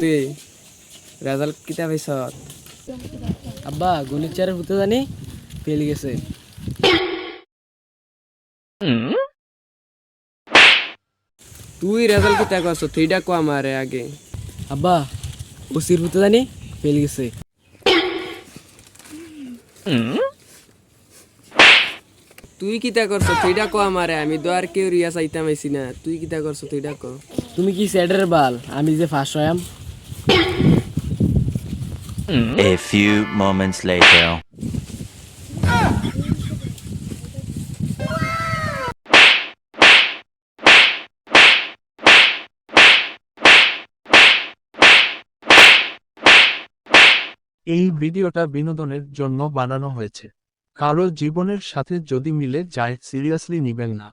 কিরে রেজাল্ট কিতা পাইছ আব্বা, গণিত চারের হতে জানি ফেল গেছে। তুই রেজাল্ট কিতা করছ তুইটা কো আমারে আগে। আব্বা ওসির হতে জানি ফেল গেছে। তুই কিতা করছ তুইটা কো আমারে আমি তো আর কেউ রিয়া চাইতাম আইছি না। তুই কিতা করছ তুইটা কো। তুমি কি স্যাডের বাল? আমি যে ফার্স্ট হয়াম A few moments later. এই ভিডিওটা বিনোদনের জন্য বানানো হয়েছে কারও জীবনের সাথে যদি মিলে যায় সিরিয়াসলি নিবেন না